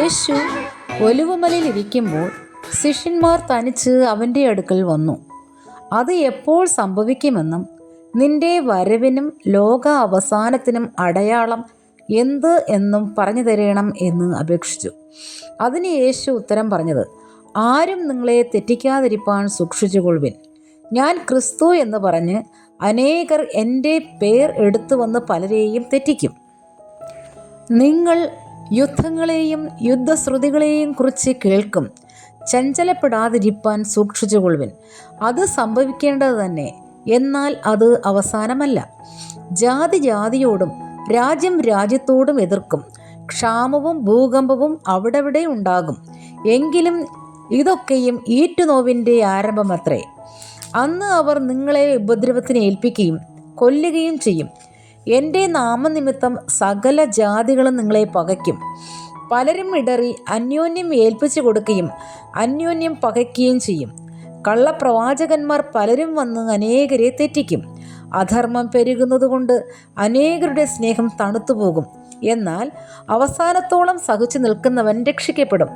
യേശു ഒലിവുമലയിൽ ഇരിക്കുമ്പോൾ ശിഷ്യന്മാർ തനിച്ച് അവന്റെ അടുക്കൽ വന്നു. അത് എപ്പോൾ സംഭവിക്കുമെന്നും നിന്റെ വരവിനും ലോക അവസാനത്തിനും അടയാളം എന്ത് എന്നും പറഞ്ഞു തരണം എന്ന് അപേക്ഷിച്ചു. അതിന് യേശു ഉത്തരം പറഞ്ഞത് ആരും നിങ്ങളെ തെറ്റിക്കാതിരിപ്പാൻ സൂക്ഷിച്ചുകൊള്ളുവിൻ. ഞാൻ ക്രിസ്തു എന്ന് പറഞ്ഞ് അനേകർ എന്റെ പേർ എടുത്തു വന്ന് പലരെയും തെറ്റിക്കും. നിങ്ങൾ യുദ്ധങ്ങളെയും യുദ്ധശ്രുതികളെയും കുറിച്ച് കേൾക്കും. ചഞ്ചലപ്പെടാതിരിപ്പാൻ സൂക്ഷിച്ചുകൊള്ളുവിൻ. അത് സംഭവിക്കേണ്ടത് തന്നെ. എന്നാൽ അത് അവസാനമല്ല. ജാതി ജാതിയോടും രാജ്യം രാജ്യത്തോടും എതിർക്കും. ക്ഷാമവും ഭൂകമ്പവും അവിടെവിടെ ഉണ്ടാകും. എങ്കിലും ഇതൊക്കെയും ഈറ്റുനോവിന്റെ ആരംഭമത്രേ. അന്ന് അവർ നിങ്ങളെ ഉപദ്രവത്തിന് ഏൽപ്പിക്കുകയും കൊല്ലുകയും ചെയ്യും. എന്റെ നാമനിമിത്തം സകല ജാതികളും നിങ്ങളെ പകയ്ക്കും. പലരും ഇടറി അന്യോന്യം ഏൽപ്പിച്ചു കൊടുക്കുകയും അന്യോന്യം പകയ്ക്കുകയും ചെയ്യും. കള്ളപ്രവാചകന്മാർ പലരും വന്ന് അനേകരെ തെറ്റിക്കും. അധർമ്മം പെരുകുന്നതുകൊണ്ട് അനേകരുടെ സ്നേഹം തണുത്തുപോകും. എന്നാൽ അവസാനത്തോളം സഹിച്ചു നിൽക്കുന്നവൻ രക്ഷിക്കപ്പെടും.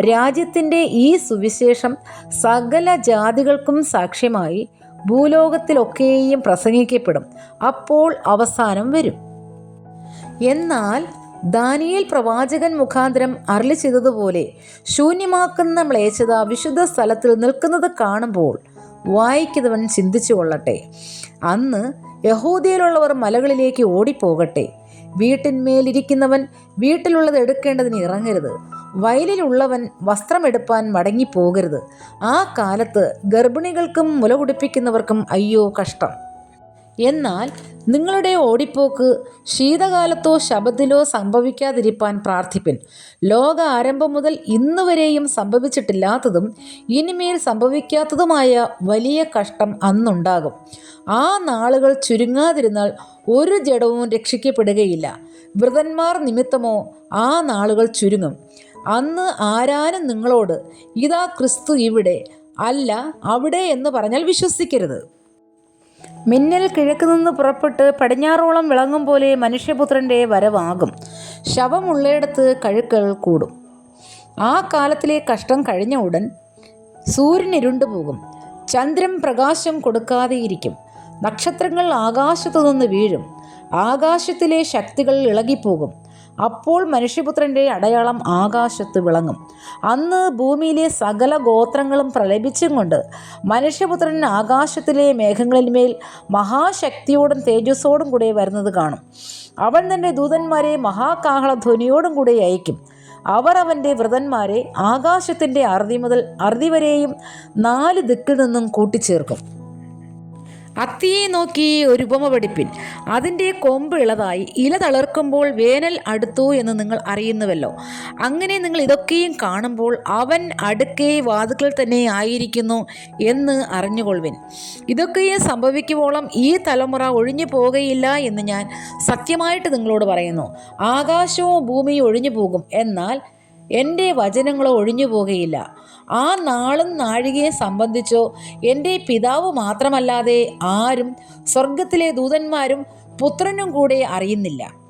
രാജ്യത്തിന്റെ ഈ സുവിശേഷം സകല ജാതികൾക്കും സാക്ഷ്യമായി ഭൂലോകത്തിലൊക്കെയും പ്രസംഗിക്കപ്പെടും. അപ്പോൾ അവസാനം വരും. എന്നാൽ ദാനിയേൽ പ്രവാചകൻ മുഖാന്തരം അരളി ചെയ്തതുപോലെ ശൂന്യമാക്കുന്ന മ്ലേച്ഛത വിശുദ്ധ സ്ഥലത്തിൽ നിൽക്കുന്നത് കാണുമ്പോൾ വായിക്കുന്നവൻ ചിന്തിച്ചു കൊള്ളട്ടെ. അന്ന് യഹൂദിയിലുള്ളവർ മലകളിലേക്ക് ഓടിപ്പോകട്ടെ. വീട്ടിന്മേലിരിക്കുന്നവൻ വീട്ടിലുള്ളത് എടുക്കേണ്ടതിന് ഇറങ്ങരുത്. വയലിലുള്ളവൻ വസ്ത്രമെടുപ്പാൻ മടങ്ങിപ്പോകരുത്. ആ കാലത്ത് ഗർഭിണികൾക്കും മുല കുടിപ്പിക്കുന്നവർക്കും അയ്യോ കഷ്ടം. എന്നാൽ നിങ്ങളുടെ ഓടിപ്പോക്ക് ശീതകാലത്തോ ശബത്തിലോ സംഭവിക്കാതിരിപ്പാൻ പ്രാർത്ഥിപ്പിൻ. ലോക ആരംഭം മുതൽ ഇന്നുവരെയും സംഭവിച്ചിട്ടില്ലാത്തതും ഇനിമേൽ സംഭവിക്കാത്തതുമായ വലിയ കഷ്ടം അന്നുണ്ടാകും. ആ നാളുകൾ ചുരുങ്ങാതിരുന്നാൽ ഒരു ജഡവും രക്ഷിക്കപ്പെടുകയില്ല. വൃതന്മാർ നിമിത്തമോ ആ നാളുകൾ ചുരുങ്ങും. അന്ന് ആരാനും നിങ്ങളോട് ഇതാ ക്രിസ്തു ഇവിടെ അല്ല അവിടെ എന്ന് പറഞ്ഞാൽ വിശ്വസിക്കരുത്. മിന്നൽ കിഴക്ക് നിന്ന് പുറപ്പെട്ട് പടിഞ്ഞാറോളം വിളങ്ങും പോലെ മനുഷ്യപുത്രന്റെ വരവാകും. ശവമുള്ളയിടത്ത് കഴുക്കൾ കൂടും. ആ കാലത്തിലെ കഷ്ടം കഴിഞ്ഞ ഉടൻ സൂര്യൻ ഇരുണ്ടുപോകും ചന്ദ്രൻ പ്രകാശം കൊടുക്കാതെയിരിക്കും നക്ഷത്രങ്ങൾ ആകാശത്തു നിന്ന് വീഴും. ആകാശത്തിലെ ശക്തികൾ ഇളകിപ്പോകും. അപ്പോൾ മനുഷ്യപുത്രന്റെ അടയാളം ആകാശത്ത് വിളങ്ങും. അന്ന് ഭൂമിയിലെ സകല ഗോത്രങ്ങളും പ്രലപിച്ചും കൊണ്ട് മനുഷ്യപുത്രൻ ആകാശത്തിലെ മേഘങ്ങളിന്മേൽ മഹാശക്തിയോടും തേജസ്സോടും കൂടെ വരുന്നത് കാണും. അവൻ തന്റെ ദൂതന്മാരെ മഹാകാഹള ധ്വനിയോടും കൂടെ അയക്കും അവർ അവന്റെ വ്രതന്മാരെ ആകാശത്തിന്റെ അറുതി മുതൽ അറുതി വരെയും നാല് ദിക്കിൽ നിന്നും കൂട്ടിച്ചേർക്കും. അത്തിയെ നോക്കി ഒരു ഉപമ പഠിപ്പിൻ. അതിന്റെ കൊമ്പ് ഇളതായി ഇല തളർക്കുമ്പോൾ വേനൽ അടുത്തു എന്ന് നിങ്ങൾ അറിയുന്നുവല്ലോ. അങ്ങനെ നിങ്ങൾ ഇതൊക്കെയും കാണുമ്പോൾ അവൻ അടുക്കേ വാതുക്കൾ തന്നെ ആയിരിക്കുന്നു എന്ന് അറിഞ്ഞുകൊള്ളുവിൻ. ഇതൊക്കെയും സംഭവിക്കുവോളം ഈ തലമുറ ഒഴിഞ്ഞു പോകുകയില്ല എന്ന് ഞാൻ സത്യമായിട്ട് നിങ്ങളോട് പറയുന്നു. ആകാശവും ഭൂമിയും ഒഴിഞ്ഞു പോകും. എന്നാൽ എന്റെ വചനങ്ങളോ ഒഴിഞ്ഞു പോകുകയില്ല. ആ നാളും നാഴികയെ സംബന്ധിച്ചോ എന്റെ പിതാവ് മാത്രമല്ലാതെ ആരും സ്വർഗത്തിലെ ദൂതന്മാരും പുത്രനും കൂടെ അറിയുന്നില്ല.